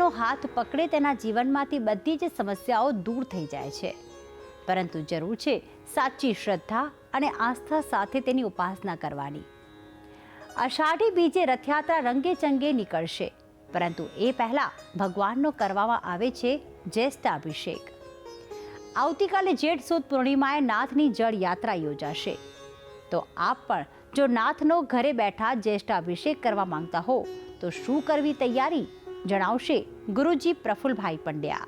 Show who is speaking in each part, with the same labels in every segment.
Speaker 1: નાથ હાથ પકડે તેના જીવનમાંથી બધી જ સમસ્યાઓ દૂર થઈ જાય છે. પરંતુ જરૂર છે સાચી શ્રદ્ધા અને આસ્થા સાથે તેની ઉપાસના કરવાની. અષાઢી બીજે રથયાત્રા રંગે ચંગે નીકળશે, પરંતુ એ પહેલાં ભગવાનનો કરવામાં આવે છે જ્યેષ્ઠાભિષેક આવતીકાલે જેઠ સુદ પૂર્ણિમાએ નાથની જળ યાત્રા યોજાશે. તો આપ પણ જો નાથનો ઘરે બેઠા જ્યેષ્ઠાભિષેક કરવા માંગતા હો, તો શું કરવી તૈયારી? જણાવશે ગુરુજી પ્રફુલભાઈ પંડ્યા.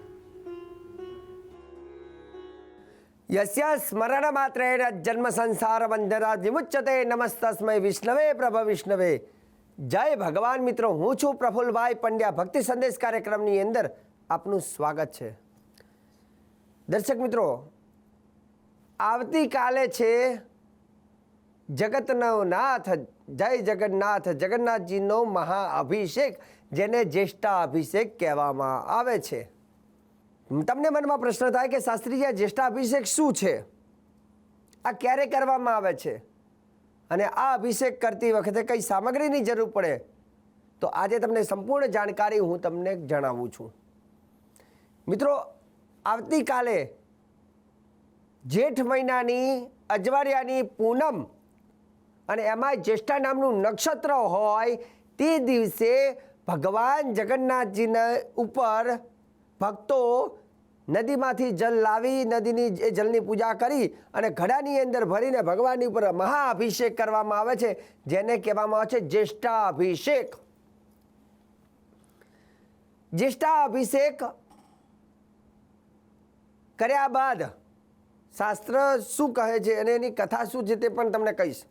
Speaker 2: યસ્ય સ્મરણ માત્રેણ જન્મ સંસાર બંધરા વિમુચ્યતે નમસ્તસ્મય વિષ્ણવે પ્રભ વિષ્ણવે. જય ભગવાન મિત્રો, હું છું પ્રફુલભાઈ પંડ્યા. ભક્તિ સંદેશ કાર્યક્રમની અંદર આપનું સ્વાગત છે. દર્શક મિત્રો, આવતીકાલે છે જગતનો નાથ જય જગન્નાથ, જગન્નાથજીનો મહાઅભિષેક જેને જ્યેષ્ઠા અભિષેક કહેવામાં આવે છે. તમને મનમાં પ્રશ્ન થાય કે શાસ્ત્રીજી, આ જ્યેષ્ઠા અભિષેક શું છે? આ ક્યારે કરવામાં આવે છે? અને આ અભિષેક કરતી વખતે કઈ સામગ્રીની જરૂર પડે? તો આજે તમને સંપૂર્ણ જાણકારી હું તમને જણાવું છું. મિત્રો, આવતીકાલે જેઠ મહિનાની અજવાળિયાની પૂનમ અને એમાં જ્યેષ્ઠા નામનું નક્ષત્ર હોય તે દિવસે ભગવાન જગન્નાથજીના ઉપર ભક્તો નદીમાંથી જલ લાવી નદીની એ જલની પૂજા કરી અને ઘડાની અંદર ભરીને ભગવાનની ઉપર મહાઅભિષેક કરવામાં આવે છે, જેને કહેવામાં આવે છે જ્યેષ્ઠા અભિષેક જ્યેષ્ઠા અભિષેક કર્યા બાદ શાસ્ત્ર શું કહે છે અને એની કથા શું છે તે પણ તમને કહીશ.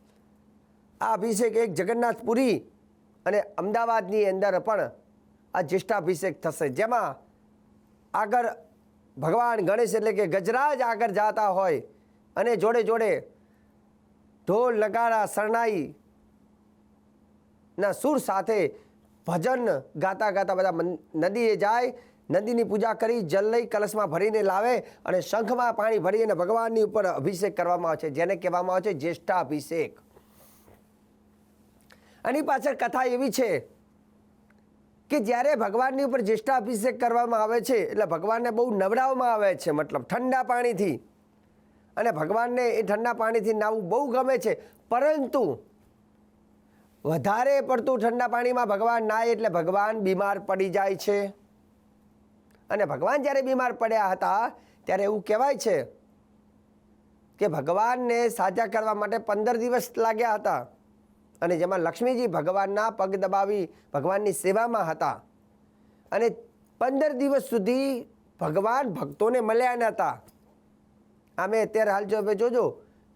Speaker 2: આ અભિષેક એક જગન્નાથપુરી અને અમદાવાદની અંદર પણ આ જ્યેષ્ઠાભિષેક થશે. જેમાં આગળ ભગવાન ગણેશ એટલે કે ગજરાજ આગળ જાતા હોય અને જોડે જોડે ઢોલ, નગારા, શરણાઈ ના સુર સાથે ભજન ગાતા ગાતા બધા નદીએ જાય, નદીની પૂજા કરી, જલ લઈ, કલશમાં ભરીને લાવે અને શંખમાં પાણી ભરીને ભગવાનની ઉપર અભિષેક કરવામાં આવે છે. જેને કહેવામાં આવે છે જ્યેષ્ઠા અભિષેક આની પાછળ કથા એવી છે કે જ્યારે ભગવાનની ઉપર જ્યેષ્ઠા અભિષેક કરવામાં આવે છે, એટલે ભગવાનને બહુ નવડાવવામાં આવે છે, મતલબ ઠંડા પાણીથી. અને ભગવાનને એ ઠંડા પાણીથી નાવું બહુ ગમે છે, પરંતુ વધારે પડતું ઠંડા પાણીમાં ભગવાન નાય એટલે ભગવાન બીમાર પડી જાય છે. અને ભગવાન જ્યારે બીમાર પડ્યા હતા, ત્યારે એવું કહેવાય છે કે ભગવાનને સાજા કરવા માટે પંદર દિવસ લાગ્યા હતા. અને જેમાં લક્ષ્મીજી ભગવાનના પગ દબાવી ભગવાનની સેવામાં હતા. અને પંદર દિવસ સુધી ભગવાન ભક્તોને મળ્યા ન હતા. અમે અત્યારે હાલ જો જોજો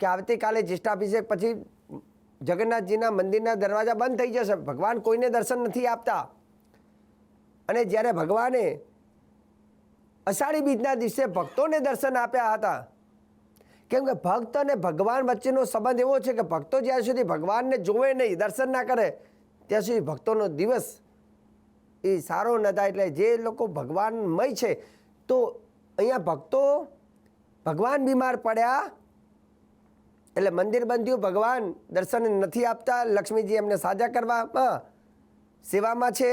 Speaker 2: કે આવતીકાલે જ્યેષ્ઠાભિષેક પછી જગન્નાથજીના મંદિરના દરવાજા બંધ થઈ જશે. ભગવાન કોઈને દર્શન નથી આપતા. અને જ્યારે ભગવાને અષાઢી બીજના દિવસે ભક્તોને દર્શન આપ્યા હતા કેમ કે ભક્ત અને ભગવાન વચ્ચેનો સંબંધ એવો છે કે ભક્તો જ્યાં સુધી ભગવાનને જોવે નહીં, દર્શન ના કરે, ત્યાં સુધી ભક્તોનો દિવસ એ સારો ન થાય. એટલે જે લોકો ભગવાનમય છે, તો અહીંયા ભક્તો ભગવાન બીમાર પડ્યા, એટલે મંદિર બંધ્યું ભગવાન દર્શન નથી આપતા. લક્ષ્મીજી એમને સાજા કરવામાં સેવામાં છે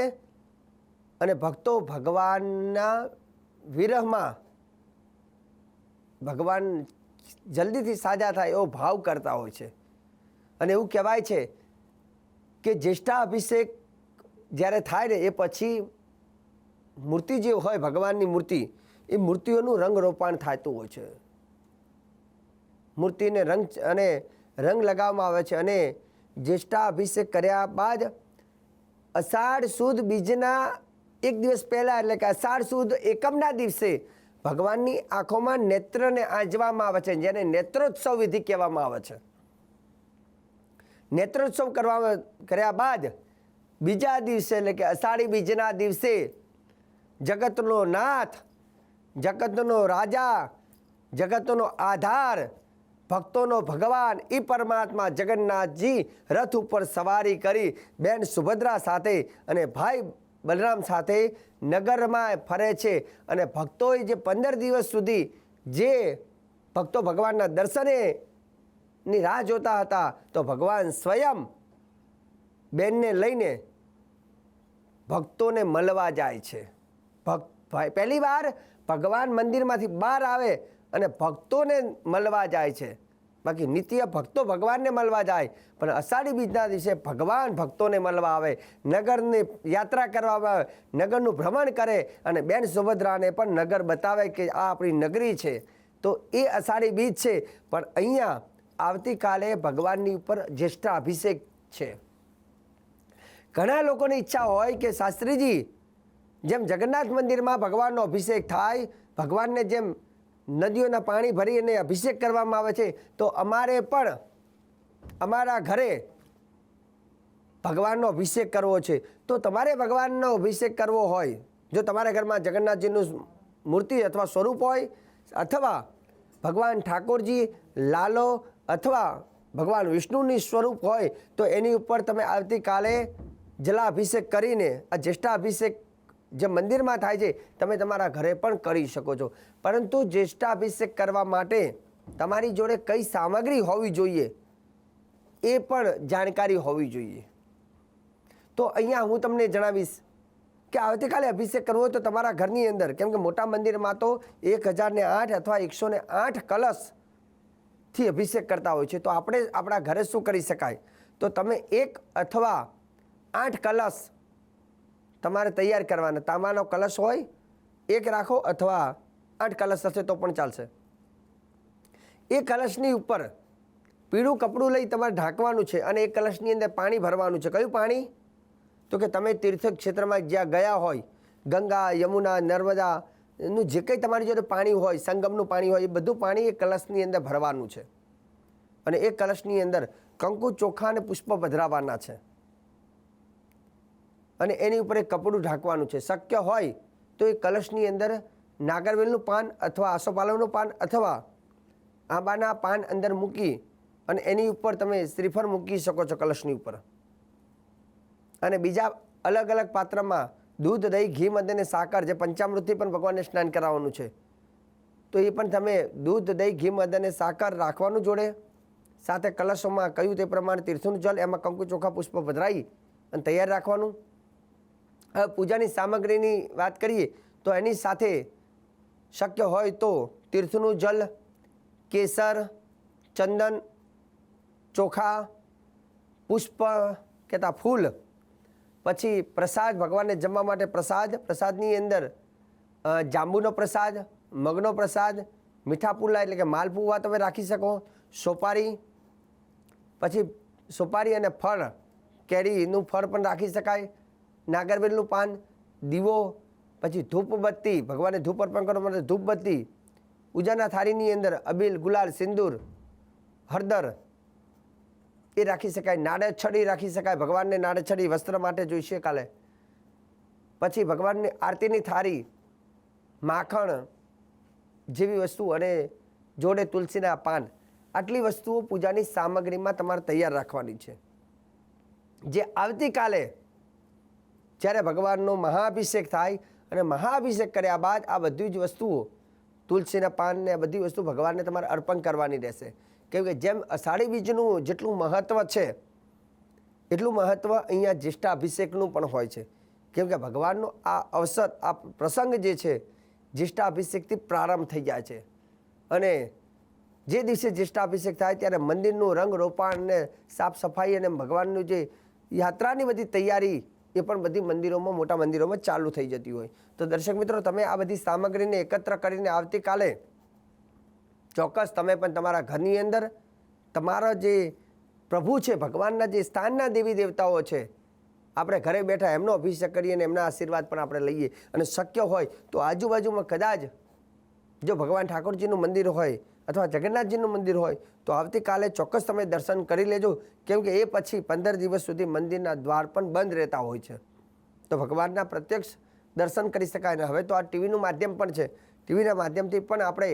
Speaker 2: અને ભક્તો ભગવાનના વિરહમાં ભગવાન જલ્દીથી સાજા થાય એવો ભાવ કરતા હોય છે. અને એવું કહેવાય છે કે જ્યેષ્ઠા અભિષેક જ્યારે થાય ને એ પછી મૂર્તિ જે હોય, ભગવાનની મૂર્તિ, એ મૂર્તિઓનું રંગ રોપાણ થતું હોય છે. મૂર્તિને રંગ અને રંગ લગાવવામાં આવે છે અને જ્યેષ્ઠા અભિષેક કર્યા બાદ અષાઢ સુદ બીજના એક દિવસ પહેલાં, એટલે કે અષાઢ સુદ એકમના દિવસે ભગવાનની આંખોમાં નેત્રને આંજવામાં આવે છે, જેને નેત્રોત્સવ વિધિ કહેવામાં આવે છે. નેત્રોત્સવ કરવામાં કર્યા બાદ બીજા દિવસે એટલે કે અષાઢી બીજના દિવસે જગતનો નાથ, જગતનો રાજા, જગતનો આધાર, ભક્તોનો ભગવાન એ પરમાત્મા જગન્નાથજી રથ ઉપર સવારી કરી બેન સુભદ્રા સાથે અને ભાઈ બલરામ સાથે નગરમાં ફરે છે અને ભક્તોએ જે પંદર દિવસ સુધી જે ભક્તો ભગવાનના દર્શને ની રાહ જોતા હતા, તો ભગવાન સ્વયં બેનને લઈને ભક્તોને મળવા જાય છે. ભક્ત પહેલી વાર ભગવાન મંદિરમાંથી બહાર આવે અને ભક્તોને મળવા જાય છે. બાકી નિત્ય ભક્તો ભગવાનને મળવા જાય, પણ અષાઢી બીજના દિવસે ભગવાન ભક્તોને મળવા આવે. નગરની યાત્રા કરવામાં આવે, નગરનું ભ્રમણ કરે અને બેન સુભદ્રાને પણ નગર બતાવે કે આ આપણી નગરી છે. તો એ અષાઢી બીજ છે, પણ અહીંયા આવતીકાલે ભગવાનની ઉપર જ્યેષ્ઠ અભિષેક છે. ઘણા લોકોની ઈચ્છા હોય કે શાસ્ત્રીજી, જેમ જગન્નાથ મંદિરમાં ભગવાનનો અભિષેક થાય, ભગવાનને જેમ નદીઓના પાણી ભરી અને અભિષેક કરવામાં આવે છે, તો અમારે પણ અમારા ઘરે ભગવાનનો અભિષેક કરવો છે. તો તમારે ભગવાનનો અભિષેક કરવો હોય, જો તમારા ઘરમાં જગન્નાથજીનું મૂર્તિ અથવા સ્વરૂપ હોય, અથવા ભગવાન ઠાકોરજી લાલો અથવા ભગવાન વિષ્ણુની સ્વરૂપ હોય, તો એની ઉપર તમે આવતીકાલે જલાભિષેક કરીને આ જ્યેષ્ઠાભિષેક જે મંદિરમાં થાય છે, તમે તમારા ઘરે પણ કરી શકો છો. પરંતુ જ્યેષ્ઠાભિષેક કરવા માટે તમારી જોડે કઈ સામગ્રી હોવી જોઈએ, એ પણ જાણકારી હોવી જોઈએ. તો અહીંયા હું તમને જણાવીશ કે આવતીકાલે અભિષેક કરવો હોય તો તમારા ઘરની અંદર, કેમ કે મોટા મંદિરમાં તો એક હજારને આઠ અથવા એકસો ને આઠ કલશથી અભિષેક કરતા હોય છે. તો આપણે આપણા ઘરે શું કરી શકાય? તો તમે એક અથવા આઠ કલશ તમારે તૈયાર કરવાના. તાંબાનો કલશ હોય, એક રાખો અથવા આઠ કલશ હશે તો પણ ચાલશે. એ કલશની ઉપર પીળું કપડું લઈ તમારે ઢાંકવાનું છે અને એ કલશની અંદર પાણી ભરવાનું છે. કયું પાણી? તો કે તમે તીર્થક્ષેત્રમાં જ્યાં ગયા હોય, ગંગા, યમુના, નર્મદા નું જે કંઈ તમારી જોડે પાણી હોય, સંગમનું પાણી હોય, એ બધું પાણી એ કલશની અંદર ભરવાનું છે. અને એ કલશની અંદર કંકુ ચોખા અને પુષ્પ પધરાવવાના છે. અને એની ઉપર એક કપડું ઢાંકવાનું છે. શક્ય હોય તો એ કલશની અંદર નાગરવેલનું પાન અથવા આસોપાલવનું પાન અથવા આંબાના પાન અંદર મૂકી અને એની ઉપર તમે શ્રીફળ મૂકી શકો છો કલશની ઉપર. અને બીજા અલગ અલગ પાત્રમાં દૂધ, દહીં, ઘી મધ અને સાકર જે પંચામૃતથી પણ ભગવાનને સ્નાન કરાવવાનું છે. તો એ પણ તમે દૂધ, દહીં, ઘી મધ અને સાકર રાખવાનું જોડે. સાથે કલશોમાં કહ્યું તે પ્રમાણે તીર્થનું જલ, એમાં કંકુ ચોખા પુષ્પ ભદ્રાઈ અને તૈયાર રાખવાનું. પૂજાની સામગ્રીની વાત કરીએ તો એની સાથે શક્ય હોય તો તીર્થનું જલ, કેસર, ચંદન, ચોખા, પુષ્પ કહેતા ફૂલ, પછી પ્રસાદ, ભગવાનને જમવા માટે પ્રસાદ, પ્રસાદની અંદર જાંબુનો પ્રસાદ, મગનો પ્રસાદ, મીઠા પુલા એટલે કે માલપુવા તમે રાખી શકો, સોપારી, પછી સોપારી અને ફળ, કેરીનું ફળ પણ રાખી શકાય. નાગરવેલનું પાન, દીવો, પછી ધૂપબત્તી ભગવાનને ધૂપ અર્પણ કરવા માટે ધૂપબત્તી ઉજાના થાળીની અંદર અબીલ, ગુલાલ, સિંદૂર, હળદર, એ રાખી શકાય, નાડેછડી રાખી શકાય, ભગવાનને નાડેછડી વસ્ત્ર માટે જોઈશે કાલે. પછી ભગવાનની આરતીની થાળી, માખણ જેવી વસ્તુ અને જોડે તુલસીના પાન. આટલી વસ્તુઓ પૂજાની સામગ્રીમાં તમારે તૈયાર રાખવાની છે. જે આવતીકાલે જ્યારે ભગવાનનો મહાઅભિષેક થાય અને મહાઅભિષેક કર્યા બાદ આ બધી જ વસ્તુઓ, તુલસીના પાન ને બધી વસ્તુ ભગવાનને તમારે અર્પણ કરવાની રહેશે. કેમ કે જેમ અષાઢી બીજનું જેટલું મહત્ત્વ છે, એટલું મહત્ત્વ અહીંયા જ્યેષ્ઠાભિષેકનું પણ હોય છે. કેમ કે ભગવાનનો આ અવસર, આ પ્રસંગ જે છે, જ્યેષ્ઠાભિષેકથી પ્રારંભ થઈ જાય છે. અને જે દિવસે જ્યેષ્ઠાભિષેક થાય ત્યારે મંદિરનું રંગ રોપાણ ને સાફ સફાઈ અને ભગવાનનું જે યાત્રાની બધી તૈયારી એ પણ બધી મંદિરોમાં, મોટા મંદિરોમાં ચાલુ થઈ જતી હોય. તો દર્શક મિત્રો, તમે આ બધી સામગ્રીને એકત્ર કરીને આવતીકાલે ચોક્કસ તમે પણ તમારા ઘરની અંદર તમારા જે પ્રભુ છે, ભગવાનના જે સ્થાનના દેવી દેવતાઓ છે, આપણે ઘરે બેઠા એમનો અભિષેક કરીએ અને એમના આશીર્વાદ પણ આપણે લઈએ. અને શક્ય હોય તો આજુબાજુમાં કદાચ જો ભગવાન ઠાકોરજીનું મંદિર હોય અથવા જગન્નાથજીનું મંદિર હોય, તો આવતીકાલે ચોક્કસ તમે દર્શન કરી લેજો. કેમ કે એ પછી પંદર દિવસ સુધી મંદિરના દ્વાર પણ બંધ રહેતા હોય છે. તો ભગવાનના પ્રત્યક્ષ દર્શન કરી શકાય અને હવે તો આ ટીવીનું માધ્યમ પણ છે. ટીવીના માધ્યમથી પણ આપણે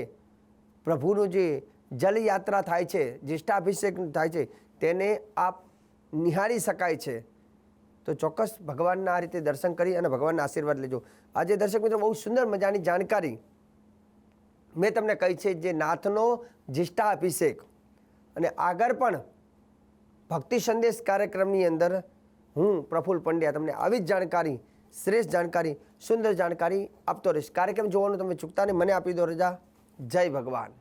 Speaker 2: પ્રભુનું જે જલયાત્રા થાય છે જ્યેષ્ઠાભિષેક થાય છે, તેને આપ નિહાળી શકાય છે. તો ચોક્કસ ભગવાનના આ રીતે દર્શન કરી અને ભગવાનના આશીર્વાદ લેજો. આજે દર્શક મિત્રો બહુ સુંદર મજાની જાણકારી મેં તમને કહી છે જે નાથનો અભિષેક. અને આગળ પણ ભક્તિ સંદેશ કાર્યક્રમની અંદર હું પ્રફુલ પંડ્યા તમને આવી જ જાણકારી, શ્રેષ્ઠ જાણકારી, સુંદર જાણકારી આપતો રહીશ. કાર્યક્રમ જોવાનું તમે ચૂકતા ને મને આપી દો રજા. જય ભગવાન.